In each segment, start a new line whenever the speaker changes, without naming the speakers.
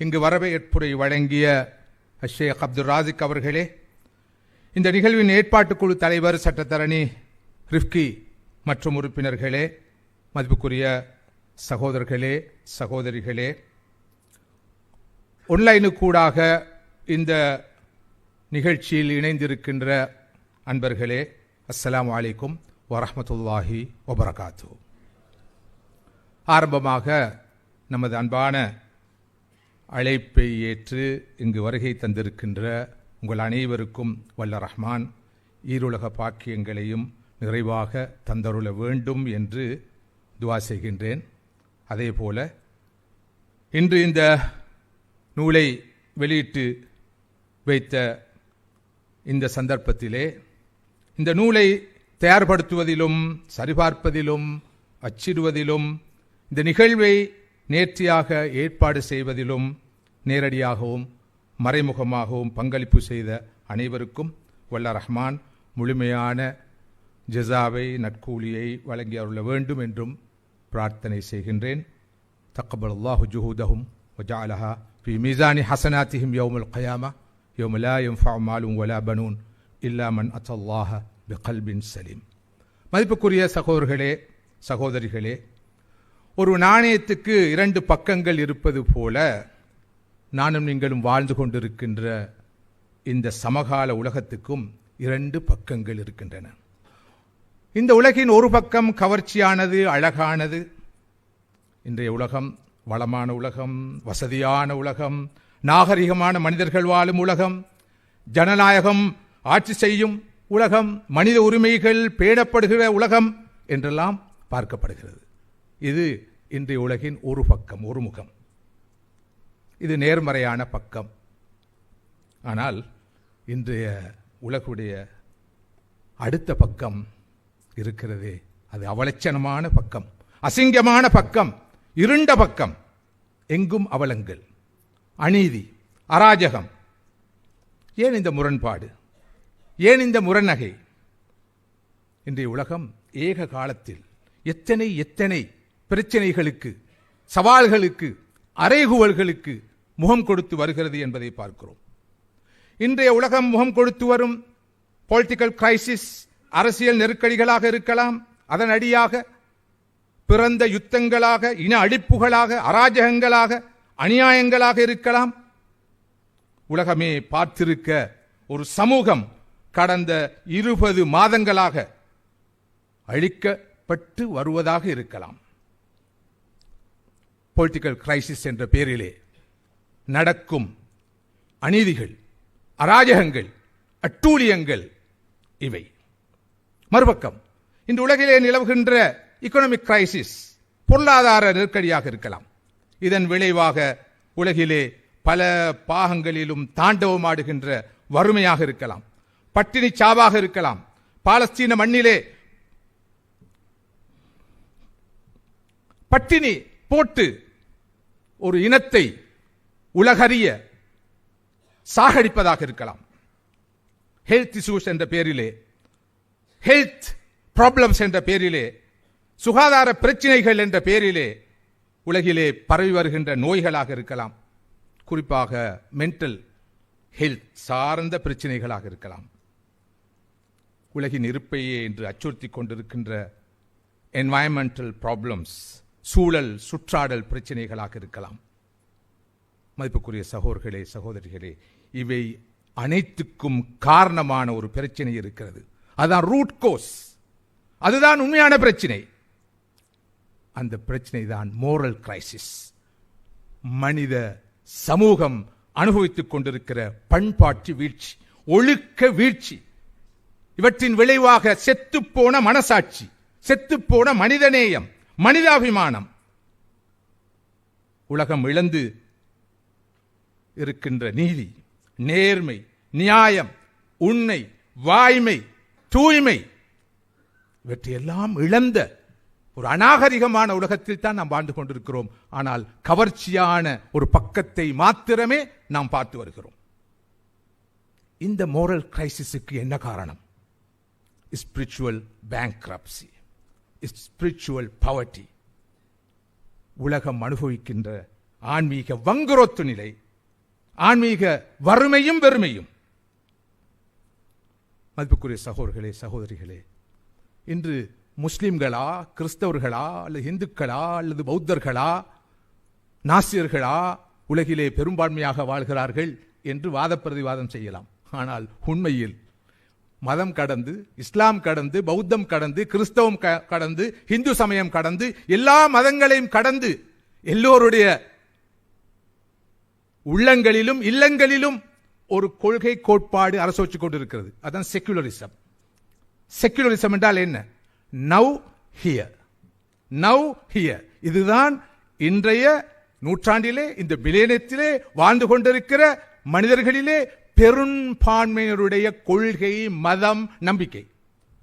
இங்கு வரவேற்புரை வழங்கிய ஷேக் அப்துல் ராசிக் அவர்களே இந்த நிகழ்வின் ஏற்பாட்டுக்குழு தலைவர் சட்டத்தரணி ரிஃப்கி மற்றும் உறுப்பினர்களே மதிப்புக்குரிய சகோதரர்களே சகோதரிகளே ஒன்லைனுக்கூடாக இந்த நிகழ்ச்சியில் இணைந்திருக்கின்ற அன்பர்களே அஸ்லாம் வலைக்கும் வரமத்துல்லாஹி வபரகாத்து ஆரம்பமாக நமது அன்பான அழைப்பை ஏற்று இங்கு வருகை தந்திருக்கின்ற உங்கள் அனைவருக்கும் வல்ல ரஹ்மான் ஈருலக பாக்கியங்களையும் நிறைவாக தந்தருள வேண்டும் என்று துவா செய்கின்றேன். அதேபோல இன்று இந்த நூலை வெளியிட்டு வைத்த இந்த சந்தர்ப்பத்திலே இந்த நூலை தயார்படுத்துவதிலும் சரிபார்ப்பதிலும் அச்சிடுவதிலும் இந்த நிகழ்வை நேர்த்தியாக ஏற்பாடு செய்வதிலும் நேரடியாகவும் மறைமுகமாகவும் பங்களிப்பு செய்த அனைவருக்கும் வல்ல ரஹ்மான் முழுமையான ஜெசாவை நட்கூலியை வழங்கி அருள வேண்டும் என்றும் பிரார்த்தனை செய்கின்றேன். தக்கபல் அல்லாஹு ஜுஹூதஹும் ஜாலஹா ஃபி மீசானி ஹசனாத்திஹிம் யோமுல் கயாமா. யௌமலா எம்ஃபா மாலும் வலா பனூன் இல்லாமன் அத்தல்லாஹ பி கல்பின் சலீம். மதிப்புக்குரிய சகோதரர்களே சகோதரிகளே ஒரு நாணயத்துக்கு இரண்டு பக்கங்கள் இருப்பது போல நானும் நீங்களும் வாழ்ந்து கொண்டிருக்கின்ற இந்த சமகால உலகத்துக்கும் இரண்டு பக்கங்கள் இருக்கின்றன. இந்த உலகின் ஒரு பக்கம் கவர்ச்சியானது அழகானது. இன்றைய உலகம் வளமான உலகம் வசதியான உலகம் நாகரிகமான மனிதர்கள் வாழும் உலகம் ஜனநாயகம் ஆட்சி செய்யும் உலகம் மனித உரிமைகள் பேணப்படுகிற உலகம் என்றெல்லாம் பார்க்கப்படுகிறது. இது இன்றைய உலகின் ஒரு பக்கம் ஒரு முகம். இது நேர்மறையான பக்கம். ஆனால் இன்றைய உலகுடைய அடுத்த பக்கம் இருக்கிறதே. அது அவலட்சணமான பக்கம். அசிங்கமான பக்கம். இருண்ட பக்கம். எங்கும் அவலங்கள். அநீதி. அராஜகம். ஏன் இந்த முரண்பாடு? ஏன் இந்த முரணகை இன்றைய உலகம் ஏக காலத்தில் எத்தனை எத்தனை பிரச்சனைகளுக்கு சவால்களுக்கு அறைகுவல்களுக்கு முகம் கொடுத்து வருகிறது என்பதை பார்க்கிறோம். இன்றைய உலகம் முகம் கொடுத்து வரும் பொலிட்டிக்கல் கிரைசிஸ் அரசியல் நெருக்கடிகளாக இருக்கலாம் அதன் அடியாக பிறந்த யுத்தங்களாக இன அழிப்புகளாக அராஜகங்களாக அநியாயங்களாக இருக்கலாம். உலகமே பார்த்திருக்க ஒரு சமூகம் கடந்த இருபது மாதங்களாக அழிக்கப்பட்டு வருவதாக இருக்கலாம். பொலிட்டிக்கல் கிரைசிஸ் என்ற பெயரிலே நடக்கும். அநீதிகள் அராஜகங்கள் அட்டூழியங்கள் இவை. மறுபக்கம் இந்த உலகிலே நிலவுகின்ற இக்கனாமிக் கிரைசிஸ் பொருளாதார நெருக்கடியாக இருக்கலாம். இதன் விளைவாக உலகிலே பல பாகங்களிலும் தாண்டவமாடுகின்ற வறுமையாக இருக்கலாம். பட்டினி சாவாக இருக்கலாம். பாலஸ்தீன மண்ணிலே பட்டினி போட்டு ஒரு இனத்தை உலகறிய சாகடிப்பதாக இருக்கலாம். ஹெல்த் இஷ்யூஸ் என்ற பேரிலே ஹெல்த் ப்ராப்ளம்ஸ் என்ற பேரிலே சுகாதார பிரச்சனைகள் என்ற பேரிலே உலகிலே பரவி வருகின்ற நோய்களாக இருக்கலாம். குறிப்பாக மென்டல் ஹெல்த் சார்ந்த பிரச்சனைகளாக இருக்கலாம். உலகின் இருப்பையே என்று அச்சுறுத்தி கொண்டிருக்கின்ற என்வாயன்மெண்டல் ப்ராப்ளம்ஸ் சூழல் சுற்றாடல் பிரச்சனைகளாக இருக்கலாம். மதிப்புக்குரிய சகோதர்களே சகோதரிகளே இவை அனைத்துக்கும் காரணமான ஒரு பிரச்சனை இருக்கிறது. அதுதான் ரூட் கோஸ் அதுதான் உண்மையான பிரச்சனை. அந்த பிரச்சனை தான் மோரல் கிரைசிஸ் மனித சமூகம் அனுபவித்துக் கொண்டிருக்கிற பண்பாட்டு வீழ்ச்சி ஒழுக்க வீழ்ச்சி. இவற்றின் விளைவாக செத்துப்போன மனசாட்சி செத்துப்போன மனிதநேயம் மனிதாபிமானம். உலகம் இழந்து இருக்கின்ற நீதி நேர்மை நியாயம் உண்மை வாய்மை தூய்மை இவற்றையெல்லாம் இழந்த ஒரு அநாகரிகமான உலகத்தில் தான் நாம் வாழ்ந்து கொண்டிருக்கிறோம். ஆனால் கவர்ச்சியான ஒரு பக்கத்தை மாத்திரமே நாம் பார்த்து வருகிறோம். இந்த மோரல் கிரைசிஸுக்கு என்ன காரணம்? ஸ்பிரிச்சுவல் பேங்க்ரப்சி ஸ்பிரிச்சுவல் பவர்ட்டி உலகம் அனுபவிக்கின்ற ஆன்மீக வங்குரோத்து நிலை ஆன்மீக வறுமையும் வெறுமையும். மதிப்புக்குரிய சகோதரர்களே சகோதரிகளே இன்று முஸ்லிம்களா கிறிஸ்தவர்களா அல்லது இந்துக்களா அல்லது பௌத்தர்களா நாசியர்களா உலகிலே பெரும்பான்மையாக வாழ்கிறார்கள் என்று வாத பிரதிவாதம் செய்யலாம். ஆனால் உண்மையில் மதம் கடந்து இஸ்லாம் கடந்து பௌத்தம் கடந்து கிறிஸ்தவம் க- கடந்து இந்து சமயம் கடந்து எல்லா மதங்களையும் கடந்து எல்லோருடைய உள்ளங்களிலும் இல்லங்களிலும் ஒரு கொள்கை கோட்பாடு அரசு அரசோச்சு கொண்டிருக்கிறது. அதான் செக்குலரிசம் செக்குலரிசம் என்றால் என்ன? நவ் ஹியர் நவ் ஹியர் இதுதான் இன்றைய நூற்றாண்டிலே இந்த மிலேனியத்திலே வாழ்ந்து கொண்டிருக்கிற மனிதர்களிலே பெரும்பான்மையினருடைய கொள்கை மதம் நம்பிக்கை.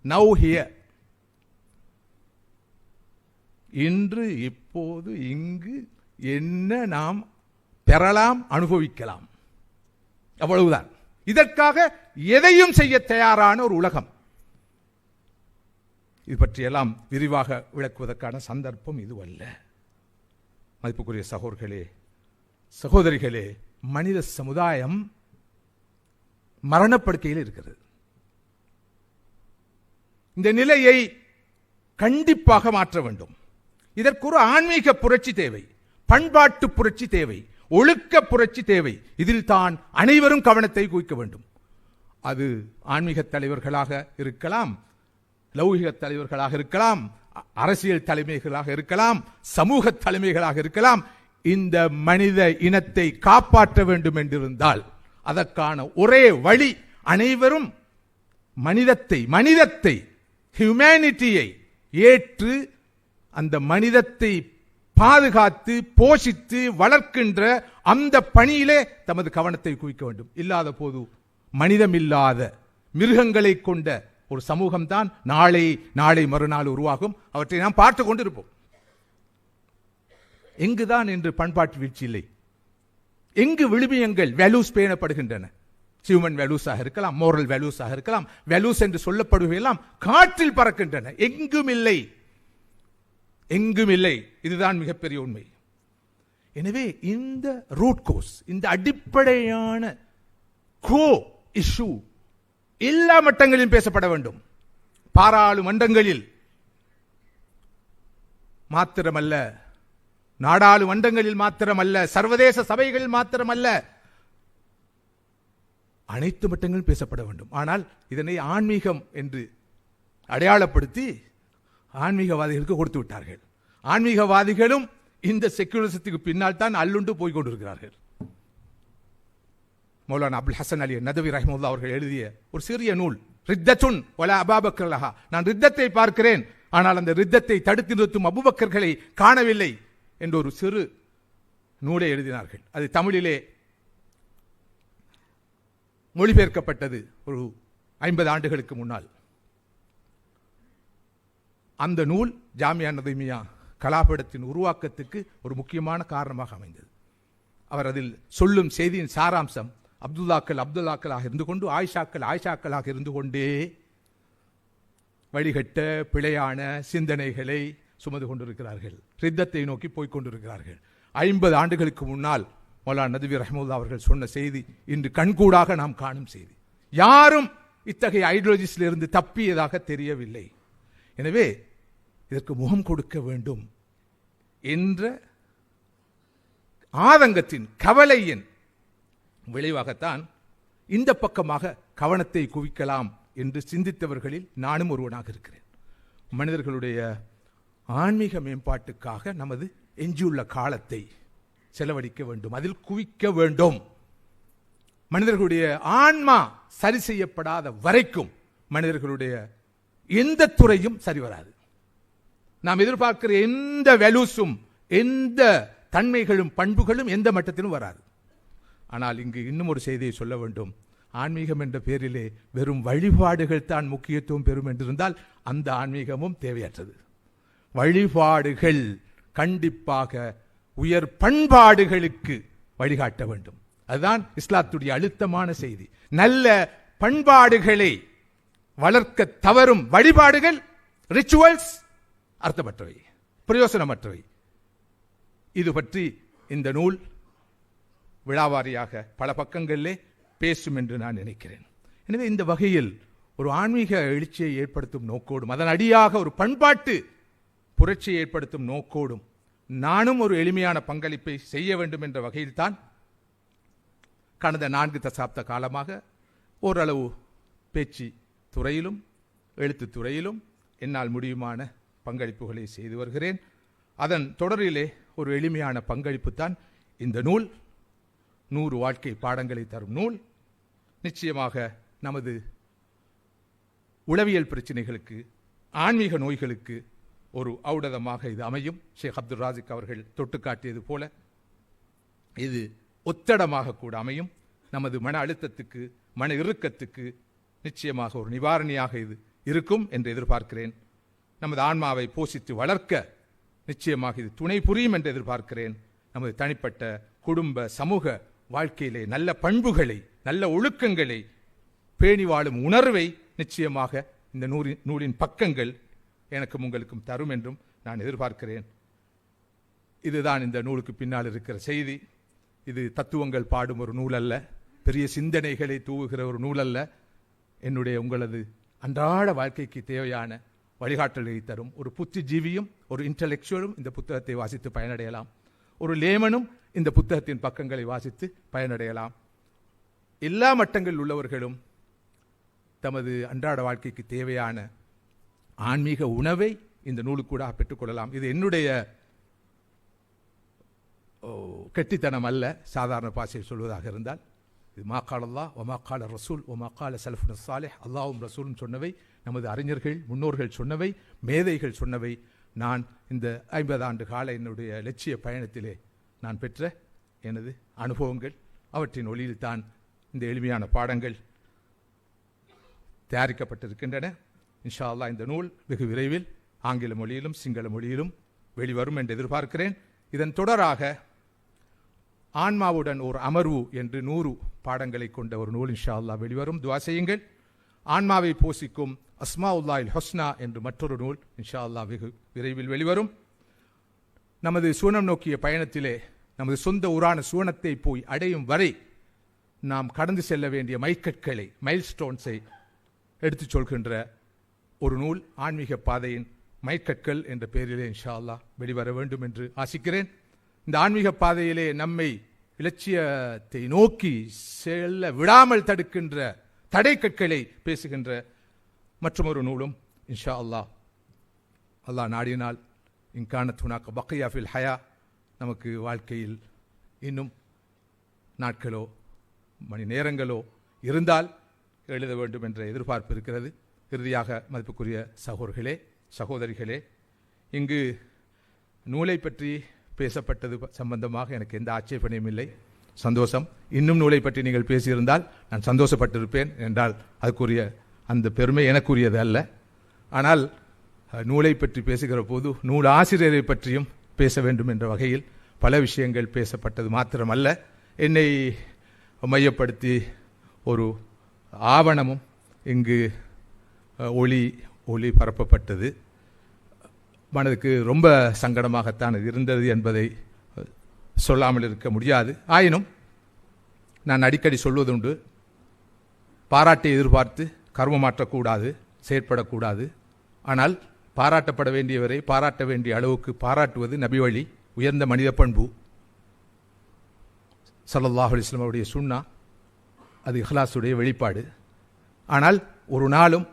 நவ் ஹியர் இன்று இப்போது இங்கு என்ன நாம் பெறலாம் அனுபவிக்கலாம். அவ்வளவுதான். இதற்காக எதையும் செய்ய தயாரான ஒரு உலகம். இது பற்றியெல்லாம் விரிவாக விளக்குவதற்கான சந்தர்ப்பம் இதுவல்ல. மதிப்புக்குரிய சகோதர்களே சகோதரிகளே மனித சமுதாயம் மரணப்படுக்கையில் இருக்கிறது. இந்த நிலையை கண்டிப்பாக மாற்ற வேண்டும். இதற்கு ஒரு ஆன்மீக புரட்சி தேவை பண்பாட்டு புரட்சி தேவை ஒழுக்க புரட்சி தேவை. இதில் தான் அனைவரும் கவனத்தை குவிக்க வேண்டும். அது ஆன்மீக தலைவர்களாக இருக்கலாம் லௌகிக தலைவர்களாக இருக்கலாம் அ- அரசியல் தலைமைகளாக இருக்கலாம் சமூக தலைமைகளாக இருக்கலாம் இந்த மனித இனத்தை காப்பாற்ற வேண்டும் என்றிருந்தால் அதற்கான ஒரே வழி அனைவரும் மனிதத்தை மனிதத்தை ஹியூமனிட்டியை ஏற்று அந்த மனிதத்தை பாதுகாத்து போஷித்து வளர்க்கின்ற அந்த பணியிலே தமது கவனத்தை குவிக்க வேண்டும். இல்லாத போது மனிதமில்லாத மிருகங்களை கொண்ட ஒரு சமூகம்தான் நாளை நாளை மறுநாள் உருவாகும். அவற்றை நாம் பார்த்து கொண்டிருப்போம். எங்குதான் இன்று பண்பாட்டு வீழ்ச்சி இல்லை? எங்கு விழுமியங்கள் வேல்யூஸ் பேணப்படுகின்றன? ஹியூமன் வேல்யூஸாக இருக்கலாம் மோரல் வேல்யூஸாக இருக்கலாம் வேல்யூஸ் என்று சொல்லப்படுவையெல்லாம் காற்றில் பறக்கின்றன. எங்கும் இல்லை எங்கும் இல்லை. இதுதான் மிகப்பெரிய உண்மை. எனவே இந்த ரூட் கோஸ் இந்த அடிப்படையான கோ இஷ்யூ எல்லா மட்டங்களிலும் பேசப்பட வேண்டும். பாராளுமன்றங்களில் மாத்திரமல்ல நாடாளுமன்றங்களில் மாத்திரமல்ல சர்வதேச சபைகளில் மாத்திரமல்ல. அனைத்து மட்டங்களும் பேசப்பட வேண்டும். ஆனால் இதனை ஆன்மீகம் என்று அடையாளப்படுத்தி ஆன்மீகவாதிகளுக்கு கொடுத்து விட்டார்கள். ஆன்மீகவாதிகளும் இந்த செக்குலரிசத்துக்கு பின்னால் தான் அல்லுண்டு போய் கொண்டிருக்கிறார்கள். மௌலானா அபுல் ஹசன் அலி நதவி ரஹமுல்லா அவர்கள் எழுதிய ஒரு சிறிய நூல் ரித்தத்துன் அபாபக்கர்லஹா நான் ரித்தத்தை பார்க்கிறேன் ஆனால் அந்த ரித்தத்தை தடுத்து நிறுத்தும் அபுபக்கர்களை காணவில்லை என்ற ஒரு சிறு நூலை எழுதினார்கள். அது தமிழிலே மொழிபெயர்க்கப்பட்டது ஒரு ஐம்பது ஆண்டுகளுக்கு முன்னால். அந்த நூல் ஜாமியா நதிமியா கலாபடத்தின் உருவாக்கத்துக்கு ஒரு முக்கியமான காரணமாக அமைந்தது. அவர் அதில் சொல்லும் செய்தியின் சாராம்சம் அப்துல்லாக்கள் அப்துல்லாக்களாக இருந்து கொண்டு ஆயிஷாக்கள் ஆயிஷாக்களாக இருந்து கொண்டே வழிகட்ட பிழையான சிந்தனைகளை சுமந்து கொண்டிருக்கிறார்கள். ரித்தத்தை நோக்கி போய்க் கொண்டிருக்கிறார்கள். ஐம்பது ஆண்டுகளுக்கு முன்னால் மொலா நதுவி ரஹமுல்லா அவர்கள் சொன்ன செய்தி இன்று கண்கூடாக நாம் காணும் செய்தி. யாரும் இத்தகைய ஐடியாலஜிஸ்டிலிருந்து தப்பியதாக தெரியவில்லை. எனவே இதற்கு முகம் கொடுக்க வேண்டும். என்ற ஆதங்கத்தின் கவலையின் விளைவாகத்தான் இந்த பக்கமாக கவனத்தை குவிக்கலாம் என்று சிந்தித்தவர்களில் நானும் ஒருவனாக இருக்கிறேன். மனிதர்களுடைய ஆன்மீக மேம்பாட்டுக்காக நமது எஞ்சியுள்ள காலத்தை செலவழிக்க வேண்டும் அதில் குவிக்க வேண்டும். மனிதர்களுடைய ஆன்மா சரி செய்யப்படாத வரைக்கும் மனிதர்களுடைய எந்த துறையும் சரி வராது. நாம் எதிர்பார்க்கிற எந்த வேல்யூஸும் எந்த தன்மைகளும் பண்புகளும் எந்த மட்டத்திலும் வராது. ஆனால் இங்கு இன்னும் ஒரு செய்தியை சொல்ல வேண்டும். ஆன்மீகம் என்ற பேரிலே வெறும் வழிபாடுகள் தான் முக்கியத்துவம் பெறும் என்றிருந்தால் அந்த ஆன்மீகமும் தேவையற்றது. வழிபாடுகள் கண்டிப்பாக உயர் பண்பாடுகளுக்கு வழிகாட்ட வேண்டும். அதுதான் இஸ்லாத்துடைய அழுத்தமான செய்தி. நல்ல பண்பாடுகளை வளர்க்க தவறும் வழிபாடுகள் ரிச்சுவல்ஸ் அர்த்தமற்றவை பிரயோசனமற்றவை. இது பற்றி இந்த நூல் விழாவாரியாக பல பக்கங்களிலே பேசும் என்று நான் நினைக்கிறேன். எனவே இந்த வகையில் ஒரு ஆன்மீக எழுச்சியை ஏற்படுத்தும் நோக்கோடும் அதன் அடியாக ஒரு பண்பாட்டு புரட்சியை ஏற்படுத்தும் நோக்கோடும் நானும் ஒரு எளிமையான பங்களிப்பை செய்ய வேண்டும் என்ற வகையில்தான் கடந்த நான்கு தசாப்த காலமாக ஓரளவு பேச்சு துறையிலும் எழுத்து துறையிலும் என்னால் முடியுமான பங்களிப்புகளை செய்து வருகிறேன். அதன் தொடரிலே ஒரு எளிமையான பங்களிப்பு தான் இந்த நூல். நூறு வாழ்க்கை பாடங்களை தரும் நூல். நிச்சயமாக நமது உளவியல் பிரச்சனைகளுக்கு ஆன்மீக நோய்களுக்கு ஒரு ஔடதமாக இது அமையும். ஷேக் அப்துல் ராசிக் அவர்கள் தொட்டு காட்டியது போல இது ஒத்தடமாக கூட அமையும். நமது மன அழுத்தத்துக்கு மன இறுக்கத்துக்கு நிச்சயமாக ஒரு நிவாரணியாக இது இருக்கும் என்று எதிர்பார்க்கிறேன். நமது ஆன்மாவை போஷித்து வளர்க்க நிச்சயமாக இது துணை புரியும் என்று எதிர்பார்க்கிறேன். நமது தனிப்பட்ட குடும்ப சமூக வாழ்க்கையிலே நல்ல பண்புகளை நல்ல ஒழுக்கங்களை பேணி வாழும் உணர்வை நிச்சயமாக இந்த நூலின் நூலின் பக்கங்கள் எனக்கும் உங்களுக்கும் தரும் என்றும் நான் எதிர்பார்க்கிறேன். இதுதான் இந்த நூலுக்கு பின்னால் இருக்கிற செய்தி. இது தத்துவங்கள் பாடும் ஒரு நூல் அல்ல பெரிய சிந்தனைகளை தூவுகிற ஒரு நூல் அல்ல என்னுடைய உங்களது அன்றாட வாழ்க்கைக்கு தேவையான வழிகாட்டலை தரும். ஒரு புத்திஜீவியும் ஒரு இன்டலெக்சுவலும் இந்த புத்தகத்தை வாசித்து பயனடையலாம். ஒரு லேமனும் இந்த புத்தகத்தின் பக்கங்களை வாசித்து பயனடையலாம். எல்லா மட்டங்களில் உள்ளவர்களும் தமது அன்றாட வாழ்க்கைக்கு தேவையான ஆன்மீக உணவை இந்த நூலுக்கூடாக பெற்றுக்கொள்ளலாம் இது என்னுடைய ஓ, கெட்டித்தனம் அல்ல சாதாரண பாஷையில் சொல்வதாக இருந்தால். இது மாக்கால் அல்லாஹ் ஒமாக்கால ரசூல் ஒமாக்கால சலஃபுன் சாலிஹ் அல்லாவும் ரசூலும் சொன்னவை. நமது அறிஞர்கள் முன்னோர்கள் சொன்னவை மேதைகள் சொன்னவை. நான் இந்த ஐம்பது ஆண்டு கால என்னுடைய லட்சிய பயணத்திலே நான் பெற்ற எனது அனுபவங்கள் அவற்றின் ஒளியில்தான் இந்த எளிமையான பாடங்கள் தயாரிக்கப்பட்டிருக்கின்றன. இன்ஷா அல்லாஹ் இந்த நூல் வெகு விரைவில் ஆங்கில மொழியிலும் சிங்கள மொழியிலும் வெளிவரும் என்று எதிர்பார்க்கிறேன். இதன் தொடராக ஆன்மாவுடன் ஒரு அமர்வு என்று நூறு பாடங்களை கொண்ட ஒரு நூல் இன்ஷா அல்லாஹ் வெளிவரும். துவா செய்யுங்கள். ஆன்மாவை போஷிக்கும் அஸ்மாவுல்லாஹில் ஹொஸ்னா என்று மற்றொரு நூல் இன்ஷா அல்லாஹ் வெகு விரைவில் வெளிவரும். நமது சூனம் நோக்கிய பயணத்திலே நமது சொந்த ஊரான சூனத்தை போய் அடையும் வரை நாம் கடந்து செல்ல வேண்டிய மைக்கற்களை மைல்ஸ்டோன்ஸை எடுத்துச் சொல்கின்ற ஒரு நூல் ஆன்மீக பாதையின் மைக்கற்கள் என்ற பெயரிலே இன்ஷா அல்லாஹ் வெளிவர வேண்டும் என்று ஆசிக்கிறேன். இந்த ஆன்மீக பாதையிலே நம்மை இலட்சியத்தை நோக்கி செல்ல விடாமல் தடுக்கின்ற தடை கற்களை பேசுகின்ற மற்றொரு நூலும் இன்ஷா அல்லாஹ். அல்லாஹ் நாடினால் இன்கான துனாக்க பக்கையா ஃபில் ஹயா. நமக்கு வாழ்க்கையில் இன்னும் நாட்களோ மணி நேரங்களோ இருந்தால் எழுத வேண்டும் என்ற எதிர்பார்ப்பு இருக்கிறது. இறுதியாக மதிப்புக்குரிய சகோதர்களே சகோதரிகளே இங்கு நூலை பற்றி பேசப்பட்டது சம்பந்தமாக எனக்கு எந்த ஆட்சேபனையும் இல்லை. சந்தோஷம். இன்னும் நூலை பற்றி நீங்கள் பேசியிருந்தால் நான் சந்தோஷப்பட்டிருப்பேன் என்றால் அதுக்குரிய அந்த பெருமை எனக்குரியது அல்ல. ஆனால் நூலை பற்றி பேசுகிற போது நூல் ஆசிரியரை பற்றியும் பேச வேண்டும் என்ற வகையில் பல விஷயங்கள் பேசப்பட்டது மாத்திரமல்ல. என்னை மையப்படுத்தி ஒரு ஆவணமும் இங்கு ஒளி ஒளி பரப்பப்பட்டது. மனதுக்கு ரொம்ப சங்கடமாகத்தான் இருந்தது என்பதை சொல்லாமல் இருக்க முடியாது. ஆயினும் நான் அடிக்கடி சொல்வதுண்டு பாராட்டை எதிர்பார்த்து கர்மமாற்றக்கூடாது செயற்படக்கூடாது. ஆனால் பாராட்டப்பட வேண்டியவரை பாராட்ட வேண்டிய அளவுக்கு பாராட்டுவது நபி வழி உயர்ந்த மனித பண்பு. ஸல்லல்லாஹு அலைஹி அவருடைய சுண்ணா அது இஹ்லாஸுடைய வெளிப்பாடு. ஆனால் ஒரு நாளும்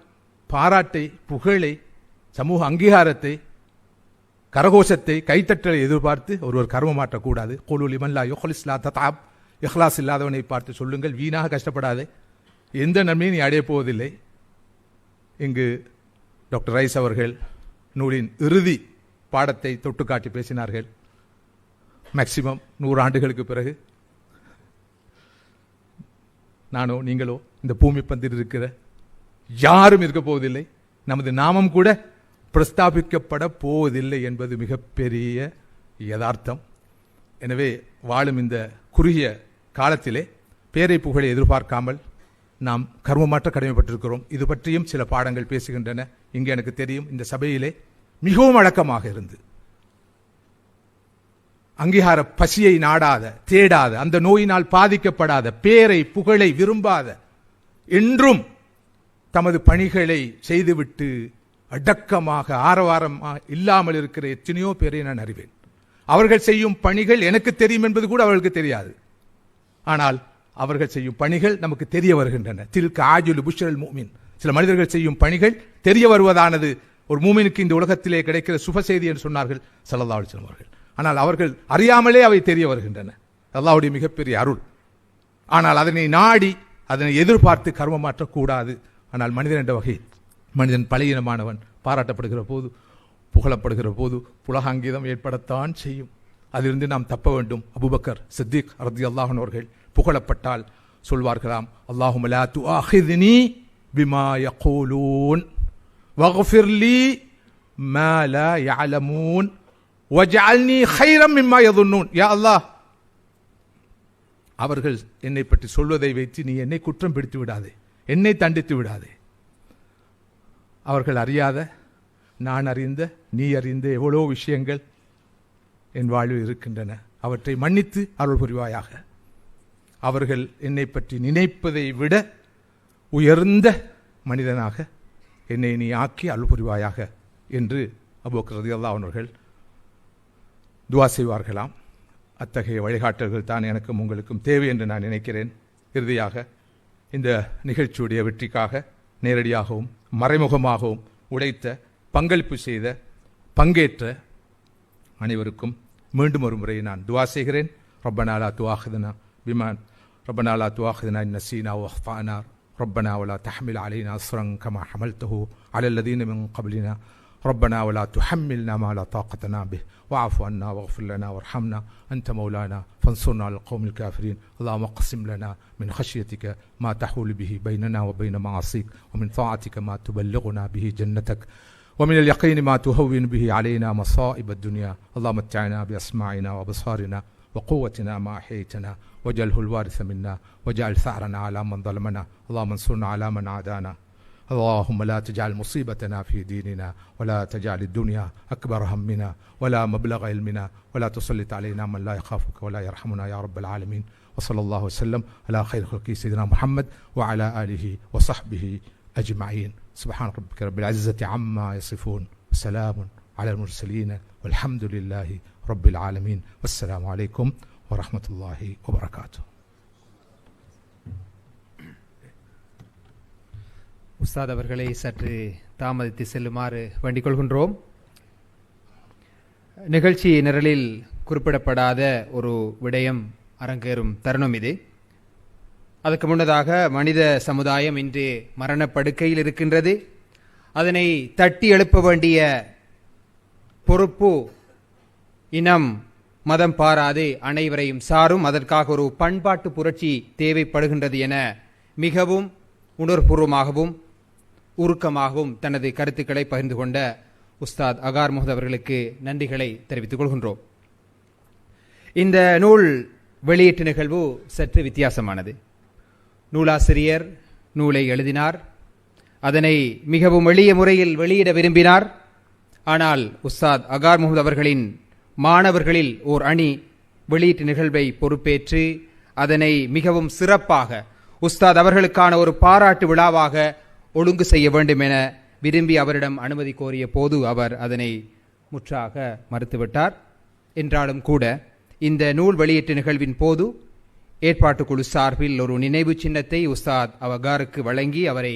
பாராட்டை புகழை சமூக அங்கீகாரத்தை கரகோஷத்தை கைத்தட்டலை எதிர்பார்த்து ஒருவர் கர்மம் மாற்றக்கூடாது. கோலு இமன்லா யுஹலிஸ்லா ததாப் இஹ்லாஸ் இல்லாதவனை பார்த்து சொல்லுங்கள் வீணாக கஷ்டப்படாதே. எந்த நன்மையும் நீ அடையப் போவதில்லை. இங்கு டாக்டர் ரைஸ் அவர்கள் நூலின் இறுதி பாடத்தை தொட்டு காட்டி பேசினார்கள். மேக்சிமம் நூறு ஆண்டுகளுக்கு பிறகு. நானோ நீங்களோ இந்த பூமி பந்தில் இருக்கிற யாரும் இருக்க போவதில்லை. நமது நாமம் கூட பிரஸ்தாபிக்கப்பட போவதில்லை என்பது மிகப்பெரிய யதார்த்தம். எனவே வாழும் இந்த குறுகிய காலத்திலே பேரை புகழை எதிர்பார்க்காமல் நாம் கர்மமாற்ற கடமைப்பட்டிருக்கிறோம். இது பற்றியும் சில பாடங்கள் பேசுகின்றன. இங்கே எனக்கு தெரியும் இந்த சபையிலே மிகவும் அடக்கமாக இருந்து. அங்கீகார பசியை நாடாத தேடாத அந்த நோயினால் பாதிக்கப்படாத பேரை புகழை விரும்பாத என்றும் தமது பணிகளை செய்துவிட்டு அடக்கமாக ஆரவாரமாக இல்லாமல் இருக்கிற எத்தனையோ பேரை நான் அறிவேன். அவர்கள் செய்யும் பணிகள் எனக்கு தெரியும் என்பது கூட அவர்களுக்கு தெரியாது. ஆனால் அவர்கள் செய்யும் பணிகள் நமக்கு தெரிய வருகின்றன. தில்க ஆஜுல் புஷரல் மூமின் சில மனிதர்கள் செய்யும் பணிகள் தெரிய வருவதானது ஒரு மூமினுக்கு இந்த உலகத்திலே கிடைக்கிற சுப செய்தி என்று சொன்னார்கள் சல்லல்லா அலிஸ்லாம் அவர்கள். ஆனால் அவர்கள் அறியாமலே அவை தெரிய வருகின்றன. அல்லாவுடைய மிகப்பெரிய அருள். ஆனால் அதனை நாடி அதனை எதிர்பார்த்து கர்மமாற்றக்கூடாது ஆனால் மனிதன் என்ற வகையில் மனிதன் பழையினமானவன் பாராட்டப்படுகிற போது புகழப்படுகிற போது புலகாங்கீதம் ஏற்படத்தான் செய்யும். அதிலிருந்து நாம் தப்ப வேண்டும். அபுபக்கர் சித்திக் ரதி அல்லாஹன் அவர்கள் புகழப்பட்டால் சொல்வார்களாம் அல்லாஹுமலா து அஹிதினி பிமா யகூலூன் வக்ஃபிர் லீ யாலமூன் லா யஅலமூன் வஜ்அல்னி கைரம் யா அல்லாஹ் அவர்கள் என்னை பற்றி சொல்வதை வைத்து நீ என்னை குற்றம் பிடித்து விடாதே என்னை தண்டித்து விடாதே. அவர்கள் அறியாத நான் அறிந்த நீ அறிந்த எவ்வளோ விஷயங்கள் என் வாழ்வில் இருக்கின்றன. அவற்றை மன்னித்து அருள் புரிவாயாக. அவர்கள் என்னை பற்றி நினைப்பதை விட உயர்ந்த மனிதனாக என்னை நீ ஆக்கி அருள் புரிவாயாக என்று அபோக்கர் ரதியல்லா அவர்கள் துவா செய்வார்களாம். அத்தகைய வழிகாட்டல்கள் தான் எனக்கும் உங்களுக்கும் தேவை என்று நான் நினைக்கிறேன். இறுதியாக இந்த நிகழ்ச்சியுடைய வெற்றிக்காக நேரடியாகவும் மறைமுகமாகவும் உழைத்த பங்களிப்பு செய்த பங்கேற்ற அனைவருக்கும் மீண்டும் ஒரு முறை நான் துவா செய்கிறேன் ரப்பனா லா துவாஹிதனா பிமான் ربنا لا تؤاخذنا إن نسينا وأخطأنا ربنا ولا تحمل علينا أصرا كما حملته على الذين من قبلنا ربنا ولا تحملنا ما لا طاقة لنا به. واعف عنا واغفر لنا وارحمنا. أنت مولانا فانصرنا على القوم الكافرين. اللهم اقسم لنا من خشيتك ما تحول به بيننا وبين معاصيك ومن طاعتك ما تبلغنا به جنتك ومن اليقين ما تهون به علينا مصائب الدنيا. اللهم متعنا بأسماعنا وأبصارنا وقوتنا ما أحييتنا. واجعله الوارث منا واجعل ثأرنا على من ظلمنا. اللهم انصرنا على من عادانا. اللهم لا تجعل مصيبتنا في ديننا ولا تجعل الدنيا أكبر همنا ولا مبلغ علمنا ولا تسلط علينا من لا يخافك ولا يرحمنا يا رب العالمين. وصلى الله وسلم على خير خلقه سيدنا محمد وعلى آله وصحبه أجمعين. سبحان ربك رب العزة عما يصفون. وسلام على المرسلين والحمد لله رب العالمين. والسلام عليكم ورحمة الله وبركاته.
உஸ்தாத் அவர்களை சற்று தாமதித்து செல்லுமாறு வேண்டிக் கொள்கின்றோம் நிகழ்ச்சி நிரலில் குறிப்பிடப்படாத ஒரு விடயம் அரங்கேறும் தருணம் இது. அதுக்கு முன்னதாக மனித சமுதாயம் இன்று மரணப்படுக்கையில் இருக்கின்றது. அதனை தட்டி எழுப்ப வேண்டிய பொறுப்பு இனம் மதம் பாராது அனைவரையும் சாரும். அதற்காக ஒரு பண்பாட்டு புரட்சி தேவைப்படுகின்றது என மிகவும் உணர்வுபூர்வமாகவும் உருக்கமாகவும் தனது கருத்துக்களை பகிர்ந்து கொண்ட உஸ்தாத் அகார் முகத் அவர்களுக்கு நன்றிகளை தெரிவித்துக் கொள்கின்றோம். இந்த நூல் வெளியீட்டு நிகழ்வு சற்று வித்தியாசமானது. நூலாசிரியர் நூலை எழுதினார். அதனை மிகவும் எளிய முறையில் வெளியிட விரும்பினார். ஆனால் உஸ்தாத் அகார் முகமது அவர்களின் மாணவர்களில் ஓர் அணி வெளியீட்டு நிகழ்வை பொறுப்பேற்று அதனை மிகவும் சிறப்பாக உஸ்தாத் அவர்களுக்கான ஒரு பாராட்டு விழாவாக ஒழுங்கு செய்ய வேண்டும் என விரும்பி அவரிடம் அனுமதி கோரிய போது அவர் அதனை முற்றாக மறுத்துவிட்டார். என்றாலும் கூட இந்த நூல் வெளியீட்டு நிகழ்வின் போது ஏற்பாட்டுக்குழு சார்பில் ஒரு நினைவு சின்னத்தை உஸ்தாத் அவகாருக்கு வழங்கி அவரை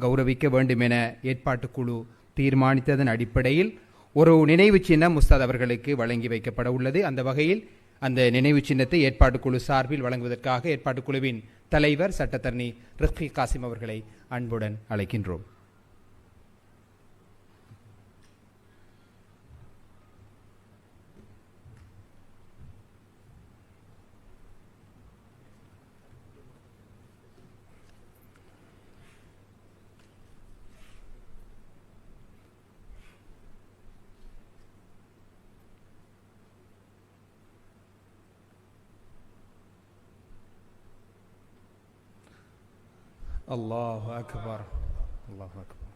கௌரவிக்க வேண்டும் என ஏற்பாட்டுக்குழு தீர்மானித்ததன் அடிப்படையில் ஒரு நினைவு சின்னம் உஸ்தாத் அவர்களுக்கு வழங்கி வைக்கப்பட உள்ளது. அந்த வகையில் அந்த நினைவு சின்னத்தை ஏற்பாட்டு குழு சார்பில் வழங்குவதற்காக ஏற்பாட்டு குழுவின் தலைவர் சட்டத்தரணி ரிஃபி காசிம் அவர்களை அன்புடன் அழைக்கின்றோம். அல்லாஹ் அக்பர் அல்லாஹ் அக்பர்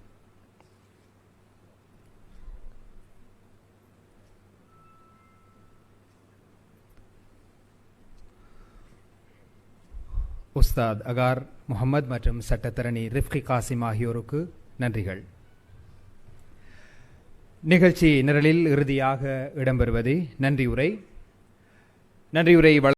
உஸ்தாத் அகார் முகமது மற்றும் சட்டத்தரணி ரிஃப்கி காசிம் ஆகியோருக்கு நன்றிகள். நிகழ்ச்சி நிரலில் இறுதியாக இடம்பெறுவது நன்றியுரை. நன்றியுரை